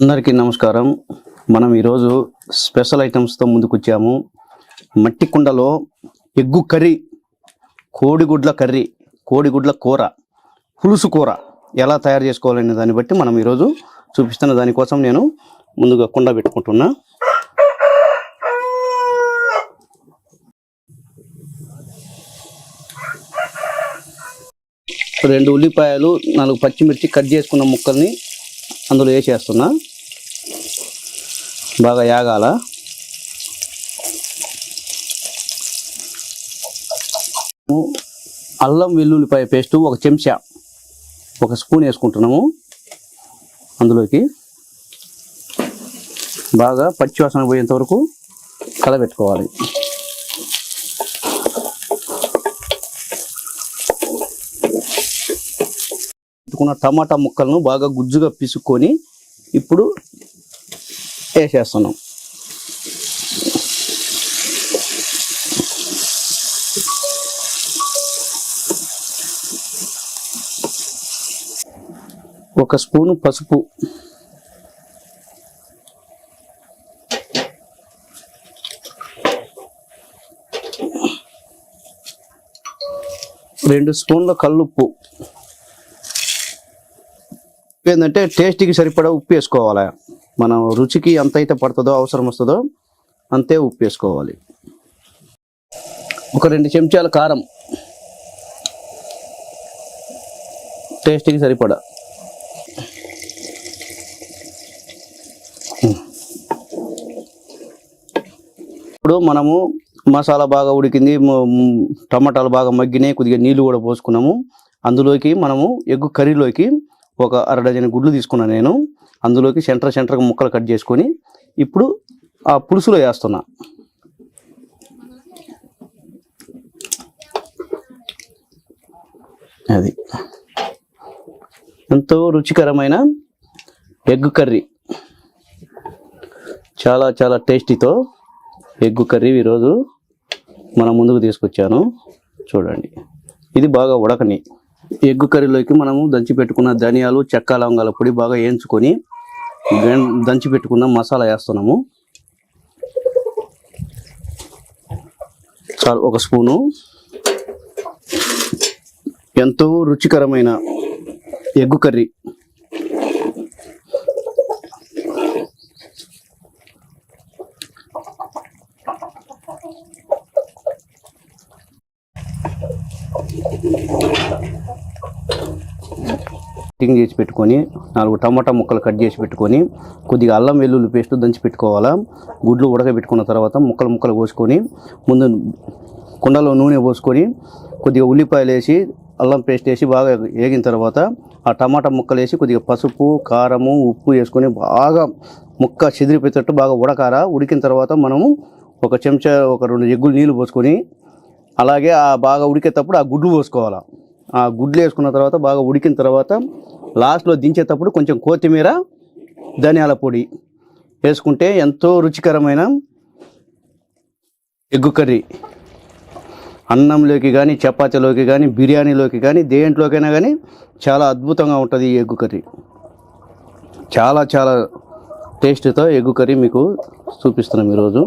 అందరికీ నమస్కారం. మనం ఈరోజు స్పెషల్ ఐటమ్స్తో ముందుకొచ్చాము. మట్టి కుండలో ఎగ్గు కర్రీ కోడిగుడ్ల కర్రీ కోడిగుడ్ల కూర పులుసు కూర ఎలా తయారు చేసుకోవాలనే దాన్ని బట్టి మనం ఈరోజు చూపిస్తున్న దానికోసం నేను ముందుగా కుండ పెట్టుకుంటున్నా. రెండు ఉల్లిపాయలు నాలుగు పచ్చిమిర్చి కట్ చేసుకున్న ముక్కల్ని అందులో వేసేస్తున్నా. బాగా యాగాల? అల్లం వెల్లుల్లిపాయ పేస్ట్ ఒక చెంచా. ఒక స్పూన్ వేసుకుంటున్నాము. అందులోకి బాగా పచ్చివాసన పోయేంత వరకు కలబెట్టుకోవాలి. పెట్టుకున్న టమాటా ముక్కలను బాగా గుజ్జుగా పిసుక్కొని ఇప్పుడు వేసేస్తున్నాం. ఒక స్పూను పసుపు. రెండు స్పూన్ల కల్లుప్పు. ఉప్పు ఏంటంటే టేస్ట్కి సరిపడా ఉప్పు వేసుకోవాలి? మనం రుచికి ఎంత అయితే పడుతుందో అవసరం వస్తుందో అంతే ఉప్పు వేసుకోవాలి. ఒక రెండు చెంచాల కారం. టేస్ట్కి సరిపడా. ఇప్పుడు మనము మసాలా బాగా ఉడికింది టమాటాలు బాగా మగ్గినాయి కొద్దిగా నీళ్ళు కూడా పోసుకున్నాము. అందులోకి మనము ఎగ్గు కర్రీలోకి ఒక అర డజన్ గుడ్లు తీసుకున్నాను నేను. అందులోకి సెంటర్ సెంటర్కి ముక్కలు కట్ చేసుకొని ఇప్పుడు ఆ పులుసులో వేస్తున్నా. అది. ఎంతో రుచికరమైన ఎగ్ కర్రీ. చాలా చాలా టేస్టీతో ఎగ్ కర్రీ ఈరోజు మనం ముందుకు తీసుకొచ్చాను. చూడండి. ఇది బాగా ఉడకని. ఎగ్ కర్రీలోకి మనము దంచి పెట్టుకున్న ధనియాలు చెక్క లవంగాల పొడి బాగా వేయించుకొని దంచి పెట్టుకున్న మసాలా వేస్తున్నాము. చాలు ఒక స్పూను. ఎంతో రుచికరమైన ఎగ్గు కర్రీ. కటింగ్ చేసి పెట్టుకొని నాలుగు టమాటా ముక్కలు కట్ చేసి పెట్టుకొని కొద్దిగా అల్లం వెల్లుల్లి పేస్ట్ దంచి పెట్టుకోవాలా. గుడ్లు ఉడకబెట్టుకున్న తర్వాత ముక్కలు ముక్కలు కోసుకొని ముందు కుండలో నూనె పోసుకొని కొద్దిగా ఉల్లిపాయలు వేసి అల్లం పేస్ట్ వేసి బాగా వేగిన తర్వాత ఆ టమాటా ముక్కలు వేసి కొద్దిగా పసుపు కారము ఉప్పు వేసుకొని బాగా ముక్క చెదిరిపోయేటట్టు బాగా ఉడకారా ఉడికిన తర్వాత మనము ఒక చెంచా ఒక రెండు ఎగ్గులు నీళ్ళు పోసుకొని అలాగే ఆ బాగా ఉడికేటప్పుడు ఆ గుడ్లు పోసుకోవాలి. ఆ గుడ్లు వేసుకున్న తర్వాత బాగా ఉడికిన తర్వాత లాస్ట్లో దించేటప్పుడు కొంచెం కొత్తిమీర ధనియాల పొడి వేసుకుంటే ఎంతో రుచికరమైన ఎగ్గు కర్రీ. అన్నంలోకి కానీ చపాతీలోకి కానీ బిర్యానీలోకి కానీ దేంట్లోకైనా కానీ చాలా అద్భుతంగా ఉంటుంది ఈ ఎగ్గు కర్రీ. చాలా చాలా టేస్ట్తో ఎగ్గు కర్రీ మీకు చూపిస్తున్నాం ఈరోజు.